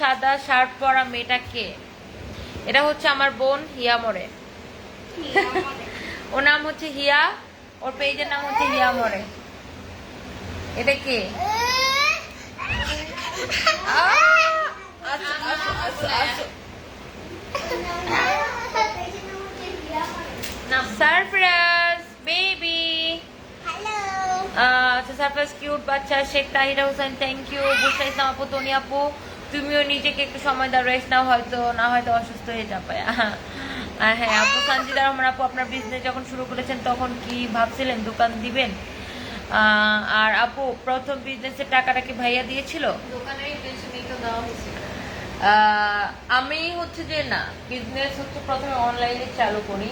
সাদা শার্ট পরা মেয়েটা কে? এটা হচ্ছে আমার বোন হিয়া মোড়ে ওর নাম হচ্ছে হিয়া ওর পেজের নাম হচ্ছে হিয়া মোড়ে এটা কে? আচ্ছা, আচ্ছা, আচ্ছা, আচ্ছা। Surprise baby. আচ্ছা সারপ্রাইজ কিউট বাচ্চা শেখ তাহিরা হোসেন থ্যাংক ইউ বুসরা ইসলাম আপু তনি আপু। তুমিও নিজেকে একটু সময় দাও রেস্ট নাও হয়তো না হয়তো অসুস্থ হয়ে যাবে। হ্যাঁ আপু সঞ্জিদা রহমান আপু আপনার বিজনেস যখন শুরু করেছেন তখন কি ভাবছিলেন দোকান দিবেন? আর আপু প্রথম বিজনেসের টাকাটা কি ভাইয়া দিয়েছিল? আমি হচ্ছে যে না বিজনেস হচ্ছে প্রথমে অনলাইনে চালু করি।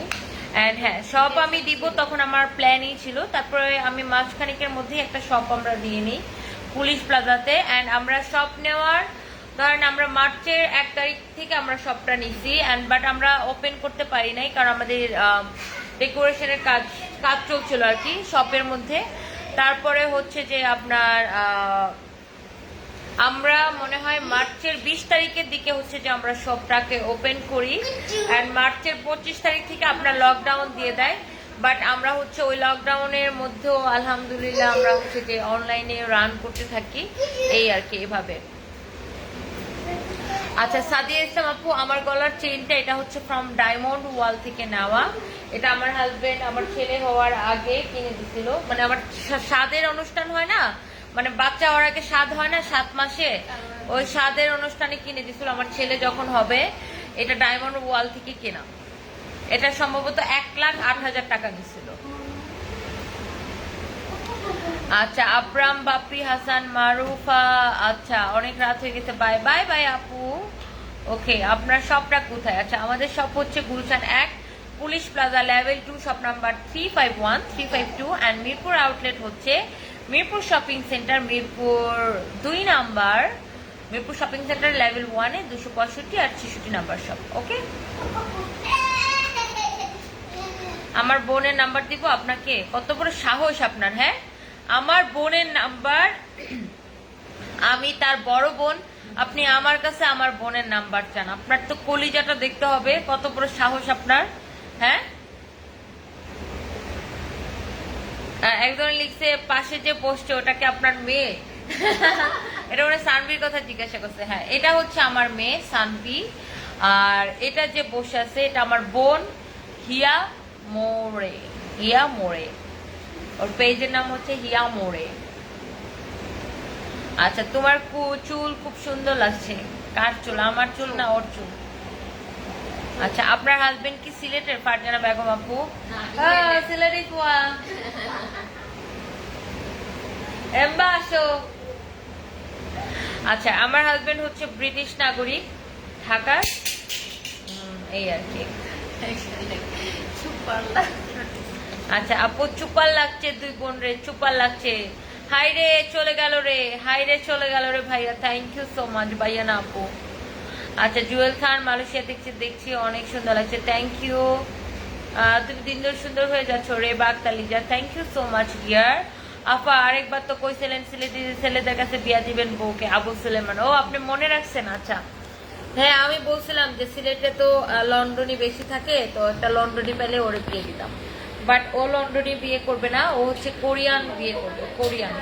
অ্যান্ড হ্যাঁ শপ আমি দিব তখন আমার প্ল্যানই ছিল। তারপরে আমি মাসখানিকের মধ্যেই একটা শপ আমরা দিয়ে নিই পুলিশ প্লাজাতে অ্যান্ড আমরা শপ নেওয়ার ধরেন আমরা মার্চের এক তারিখ থেকে আমরা শপটা নিছি অ্যান্ড বাট আমরা ওপেন করতে পারি নাই, কারণ আমাদের ডেকোরেশনের কাজ কাজ চলছিল আর কি শপের মধ্যে। তারপরে হচ্ছে যে আপনার আমরা মনে হয় মার্চের বিশ তারিখের দিকে হচ্ছে যে আমরা শপটাকে ওপেন করি অ্যান্ড মার্চের পঁচিশ তারিখ থেকে আপনার লকডাউন দিয়ে দেয়। বাট আমরা হচ্ছে ওই লকডাউনের মধ্যেও, আলহামদুলিল্লাহ, আমরা হচ্ছে যে অনলাইনে রান করতে থাকি, এই আর কি, এভাবে। আচ্ছা সাদিয়া ইসলাম আপু, আমার গলার চেইনটা এটা হচ্ছে ফ্রম ডায়মন্ড ওয়াল থেকে নেওয়া। এটা আমার হাজবেন্ড আমার ছেলে হওয়ার আগে কিনে দিছিল। মানে আমার স্বাদের অনুষ্ঠান হয় না? মানে বাচ্চা হওয়ার আগে স্বাদ হয় না, সাত মাসে? ওই স্বাদের অনুষ্ঠানে কিনে দিছিল, আমার ছেলে যখন হবে, এটা ডায়মন্ড ওয়াল থেকে কেনা। এটা সম্ভবত এক লাখ আট হাজার টাকা নিছিল আচ্ছা আব্রাম বাপি হাসান মারুফা আচ্ছা অনেক রাত হয়ে গেছে। বাই বাই বাই আপু। ওকে আপনার শপটা কোথায়? আচ্ছা আমাদের শপ হচ্ছে গুলশান এক police plaza level two shop number three five one three five two and Mirpur outlet হচ্ছে মিরপুর শপিং সেন্টার মিরপুর দুই number Mirpur shopping centre level ওয়ানে দুশো পঁয়ষট্টি আর ছেষট্টি নাম্বার শপ ওকে? আমার বোনের নাম্বার দিব আপনাকে? কত বড় সাহস আপনার হ্যাঁ? আমার বোনের নাম্বার, আমি তার বড় বোন, আপনি আমার কাছে আমার বোনের নাম্বার চান। আপনার তো কলিজাটা দেখতে হবে, কত বড় সাহস আপনার হ্যাঁ? একজন লিখছে, পাশে যে বসছে ওটাকে আপনার মেয়ে? এটা মানে সানভির কথা জিজ্ঞাসা করছে। হ্যাঁ এটা হচ্ছে আমার মেয়ে, সানভি। আর এটা যে বসে আছে, এটা আমার বোন, হিয়া মোড়ে হিয়া মোড়ে ওর পেজের নাম হচ্ছে হিয়া মোড়ে। আচ্ছা তোমার চুল খুব সুন্দর লাগছে। কার চুল? আমার চুল না ওর চুল? আচ্ছা আপনার হাজবেন্ড কি সিলেটের? ফারজানা বেগম আপু? সিলেটি কুয়া। এম্বা আসো। আচ্ছা আমার হাজবেন্ড হচ্ছে ব্রিটিশ নাগরিক ঢাকার। এই আর কি। আচ্ছা আপু চুপার লাগছে, দুই বোন রে চুপার লাগছে। হাই রে, চলে গেল রে, হাই রে, চলে গেল রে ভাইয়া থ্যাংক ইউ সো মাচ ভাইয়া না আপু। আচ্ছা জুয়েল খান মালয়েশিয়া দেখছি দেখছি, অনেক সুন্দর লাগছে থ্যাংক ইউ তুমি দিন দিন সুন্দর হয়ে যাচ্ছ রে বাগ তালিজা thank you so much dear আপা, আরেকবার তো কইছিলেন, ছেলে ছেলেদের কাছে বিয়া দিবেন বউকে, আবু সুলেমান। ও, আপনি মনে রাখছেন? আচ্ছা। হ্যাঁ আমি বলছিলাম যে সিলেটে তো লন্ডনই বেশি থাকে, তো একটা লন্ডনই পেলে ওরে বিয়ে দিতাম। বাট ও লন্ডনই বিয়ে করবে না, ও হচ্ছে কোরিয়ান বিয়ে করবে, কোরিয়ান।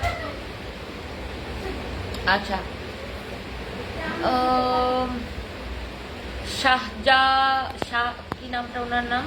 আচ্ছা। শাহজা, শাহ, কি নামটা ওনার নাম?